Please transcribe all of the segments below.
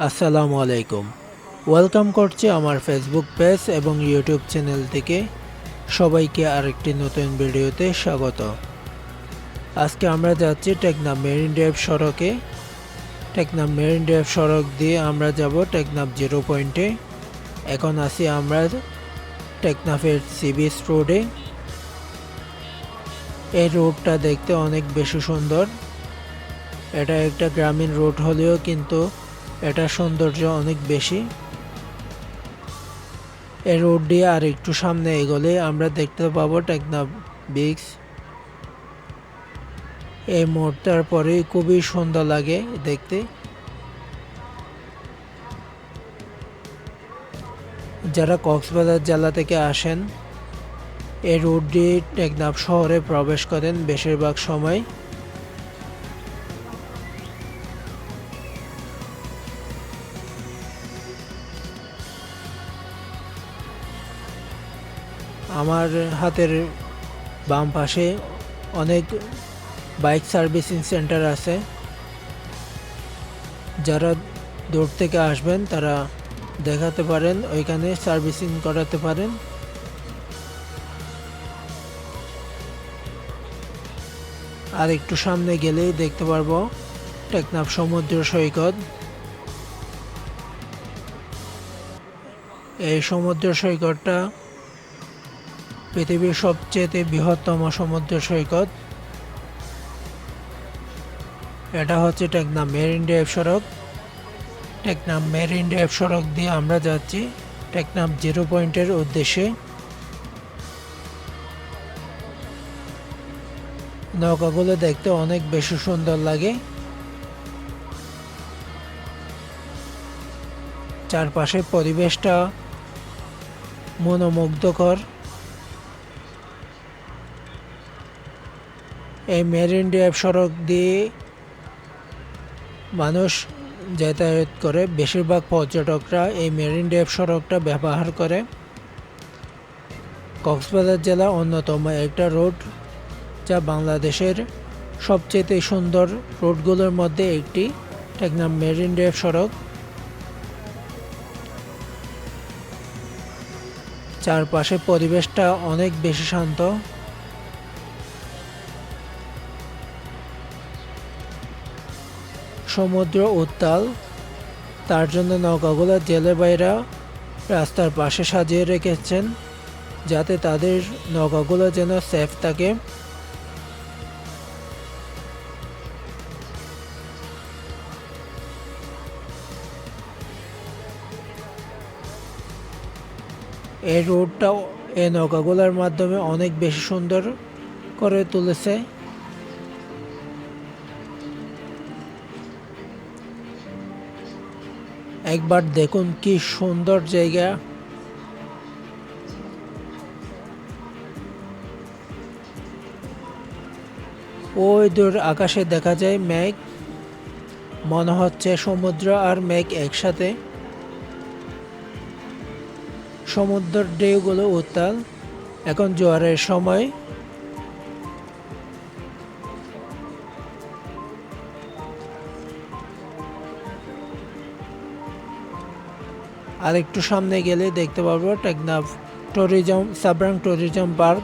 আসসালামু আলাইকুম। ওয়েলকাম করছি আমার ফেসবুক পেজ এবং ইউটিউব চ্যানেল থেকে। সবাইকে আরেকটি নতুন ভিডিওতে স্বাগত। আজকে আমরা যাচ্ছি টেকনাফ মেরিন ড্রাইভ সড়কে। টেকনাফ মেরিন ড্রাইভ সড়ক দিয়ে আমরা যাব টেকনাফ জিরো পয়েন্টে। এখন আছি আমরা টেকনাফের সিবিএস রোডে। এই রোডটা দেখতে অনেক বেশি সুন্দর। এটা একটা গ্রামীণ রোড হলেও কিন্তু এটা সৌন্দর্য অনেক বেশি। এই রোড দিয়ে আর একটু সামনে এগোলে আমরা দেখতে পাবো টেকনাফ বিক্স এই মোড়টার পরে খুবই সুন্দর লাগে দেখতে। যারা কক্সবাজার জেলা থেকে আসেন, এই রোড দিয়ে টেকনাফ শহরে প্রবেশ করেন বেশিরভাগ সময়। আমার হাতের বাম পাশে অনেক বাইক সার্ভিসিং সেন্টার আছে। যারা দূর থেকে আসবেন, তারা দেখাতে পারেন, ওইখানে সার্ভিসিং করাতে পারেন। আর একটু সামনে গেলেই দেখতে পারব টেকনাফ সমুদ্র সৈকত। এই সমুদ্র সৈকতটা পৃথিবীর সবচেয়ে বৃহত্তম সমুদ্র সৈকত। এটা হচ্ছে টেকনাম মেরিন ড্রাইভ সড়ক। টেকনাম মেরিন ড্রাইভ সড়ক দিয়ে আমরা যাচ্ছি টেকনাম জিরো পয়েন্টের উদ্দেশ্যে। নৌকাগুলো দেখতে অনেক বেশি সুন্দর লাগে। চারপাশের পরিবেশটা মনোমুগ্ধকর। এই মেরিন ড্রাইভ সড়ক দিয়ে মানুষ যাতায়াত করে, বেশিরভাগ পর্যটকরা এই মেরিন ড্রাইভ সড়কটা ব্যবহার করে। কক্সবাজার জেলা অন্যতম একটা রোড, যা বাংলাদেশের সবচেয়ে সুন্দর রোডগুলোর মধ্যে একটি। টেকনাম মেরিন ড্রাইভ সড়ক। চারপাশে পরিবেশটা অনেক বেশি শান্ত। সমুদ্র উত্তাল। তার জন্য নৌকাগুলো জেলে বাইরা রাস্তার পাশে সাজিয়ে রেখেছেন, যাতে তাদের নৌকাগুলো যেন সেফ থাকে। এই রোডটা এই নৌকাগুলোর মাধ্যমে অনেক বেশি সুন্দর করে তুলেছে। একবার দেখুন কি সুন্দর জায়গা। ওই দূর আকাশে দেখা যায় মেঘ। মনে হচ্ছে সমুদ্র আর মেঘ একসাথে। সমুদ্রের ঢেউগুলো উত্তাল। এখন জোয়ারের সময়। আর একটু সামনে গেলে দেখতে পারব Teknaf tourism Sabrang tourism park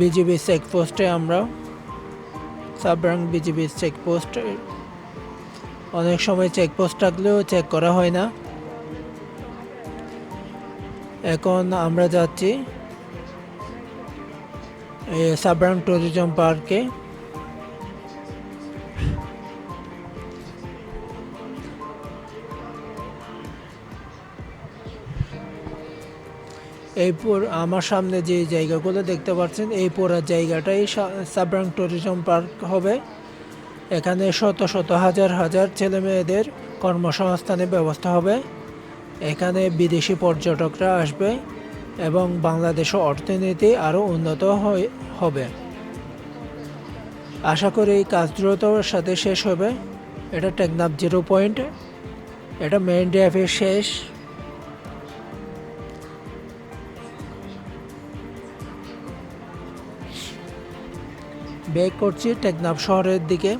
BGB চেকপোস্টে আমরা সাবরাং বিজিবি চেকপোস্ট অনেক সময় চেকপোস্ট থাকলেও চেক করা হয় না। এখন আমরা যাচ্ছি সাবরাং ট্যুরিজম পার্কে এই আমার সামনে যে জায়গাগুলো দেখতে পাচ্ছেন, এই পুরো জায়গাটাই সাবরাং ট্যুরিজম পার্ক হবে। এখানে শত শত হাজার হাজার ছেলে মেয়েদের কর্মসংস্থানের ব্যবস্থা হবে। এখানে বিদেশি পর্যটকরা আসবে এবং বাংলাদেশ অর্থনীতি আরও উন্নত হবে। আশা করি এই কাজ দ্রুতর সাথে শেষ হবে। এটা টেকনাফ জিরো পয়েন্ট। এটা মেইন ড্রাইভের শেষ। ব্যাক করছি টেকনাফ শহরের দিকে।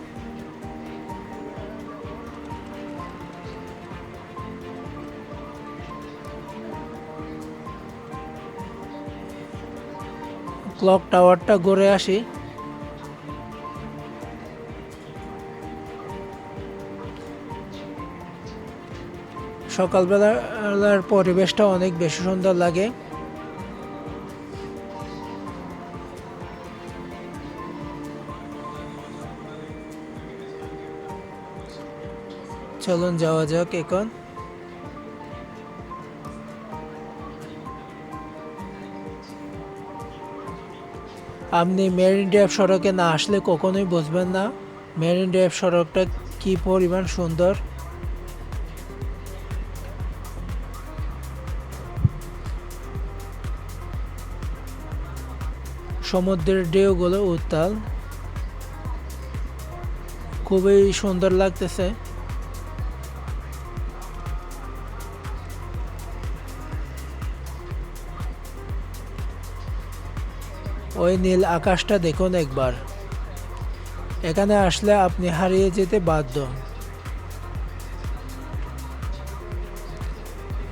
ক্লক টাওয়ারটা ঘুরে আসি। সকালবেলার পরিবেশটা অনেক বেশি সুন্দর লাগে। চলুন যাওয়া যাক এখন। আপনি মেরিন ড্রাইভ সড়কে না আসলে কখনোই বুঝবেন না। মেরিন ড্রাইভ সড়কটা কি পরিমাণ সুন্দর। সমুদ্রের ঢেউগুলো উত্তাল। খুবই সুন্দর লাগতেছে। ওই নীল আকাশটা দেখুন একবার। এখানে আসলে আপনি হারিয়ে যেতে বাধ্য।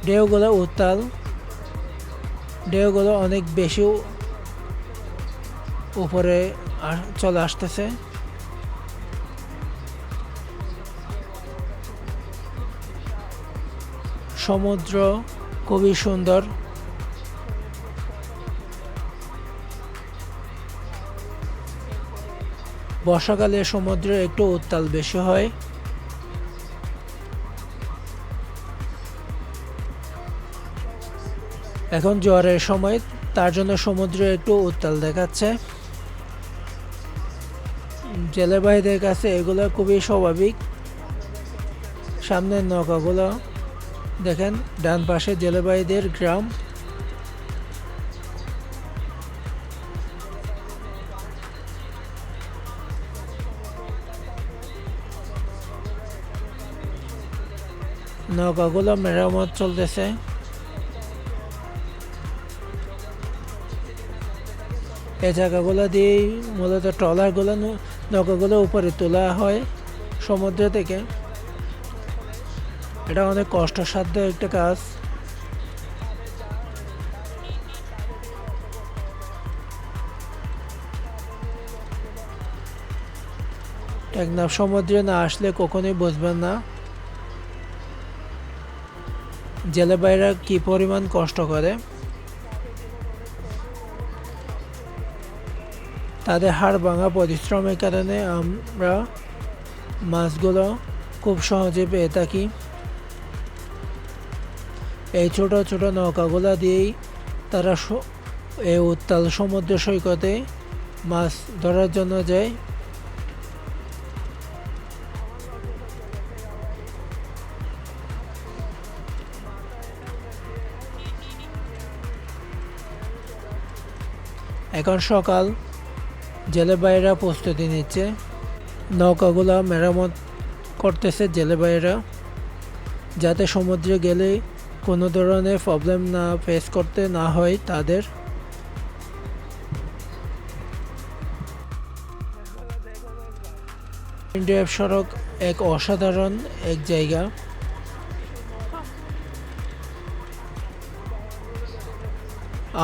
ঢেউগুলো উত্তাল। ঢেউগুলো অনেক বেশি উপরে চলে আসতেছে। সমুদ্র খুবই সুন্দর। বর্ষাকালে সমুদ্রে একটু উত্তাল বেশি হয়। এখন জ্বরের সময়, তার জন্য সমুদ্র একটু উত্তাল দেখাচ্ছে। জেলেবাহীদের কাছে এগুলো খুবই স্বাভাবিক। সামনের নৌকাগুলো, দেখেন, ডান পাশে জেলেবাহীদের গ্রাম। নৌকাগুলো মেরামত চলতেছে। এই জায়গাগুলো দিয়েই মূলত ট্রলারগুলো নৌকাগুলো উপরে তোলা হয় সমুদ্র থেকে। এটা অনেক কষ্টসাধ্য একটা কাজ। টেকনাফ সমুদ্রে না আসলে কখনোই বুঝবেন না। জেলেবাইরা কি পরিমাণ কষ্ট করে? তাদের হাড় ভাঙা পরিশ্রমের কারণে আমরা মাছগুলো খুব সহজে পেয়ে থাকি। এই ছোট ছোট নৌকাগুলো দিয়েই তারা এই উত্তাল সমুদ্র সৈকতে মাছ ধরার জন্য যায়। এখন সকাল। জেলে জেলেবাইরা প্রস্তুতি নিচ্ছে। নৌকাগুলো মেরামত করতেছে জেলে জেলেবাইরা। যাতে সমুদ্রে গেলে কোনো ধরনের প্রবলেম না ফেস করতে না হয় তাদের। ইন্ডিয়া সড়ক এক অসাধারণ এক জায়গা।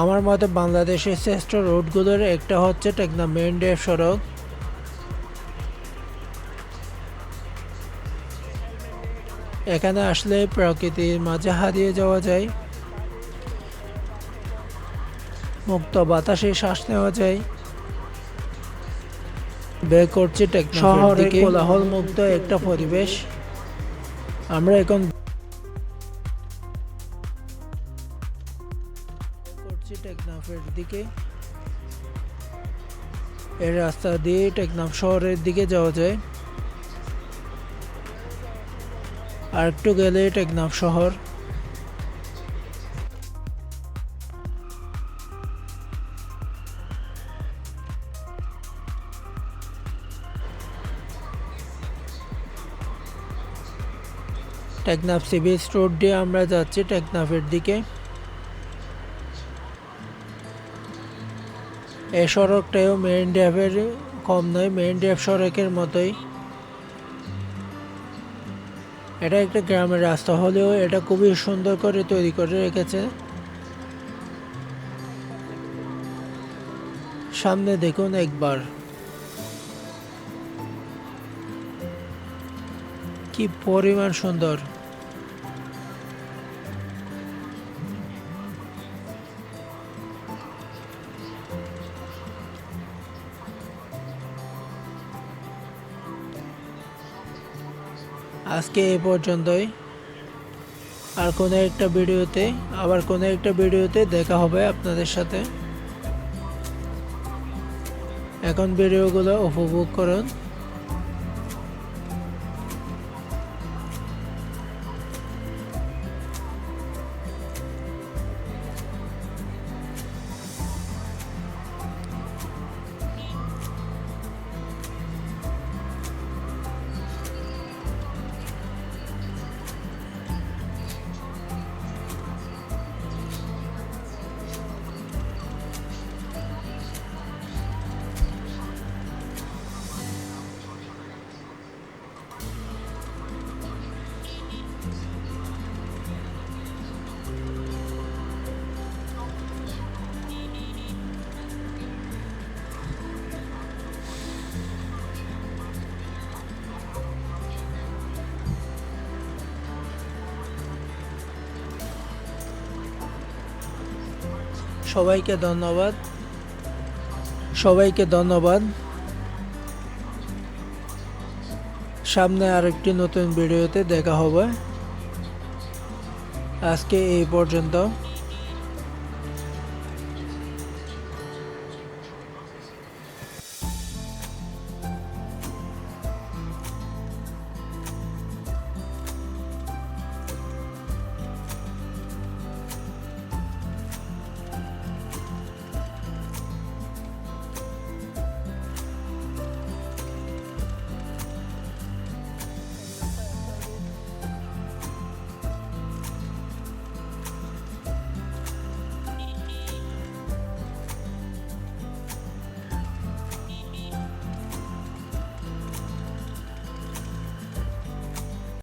আমার মতে বাংলাদেশের শ্রেষ্ঠ রোডগুলোর একটা হচ্ছে টেকনা মেন ড্রাইভ সড়ক। এখানে আসলে প্রকৃতির মাঝে হারিয়ে যাওয়া যায়। মুক্ত বাতাসে শ্বাস নেওয়া যায়। বের করছে টেকনা শহরে কোলাহল মুক্ত একটা পরিবেশ। আমরা এখন দিকে। এই রাস্তা দিয়ে টেকনাফ শহরের দিকে যাওয়া যায়। আর একটু গেলে টেকনাফ শহর। টেকনাফ সি বিচ রোড দিয়ে আমরা যাচ্ছি টেকনাফের দিকে। এই সড়কটাও মেরিন ড্রাইভের কম নয় মেরিন ড্রাইভ সড়কের মতোই। এটা একটা গ্রামের রাস্তা, হলেও এটা খুবই সুন্দর করে তৈরি করে রেখেছে। সামনে দেখুন একবার। কি পরিমাণ সুন্দর। আজকে এই পর্যন্তই। আর কোনো একটা ভিডিওতে, আবার কোনো একটা ভিডিওতে দেখা হবে আপনাদের সাথে। এখন ভিডিওগুলো উপভোগ করুন। সবাইকে ধন্যবাদ। সবাইকে ধন্যবাদ। সামনে আরেকটি নতুন ভিডিওতে দেখা হবে। আজকে এই পর্যন্ত।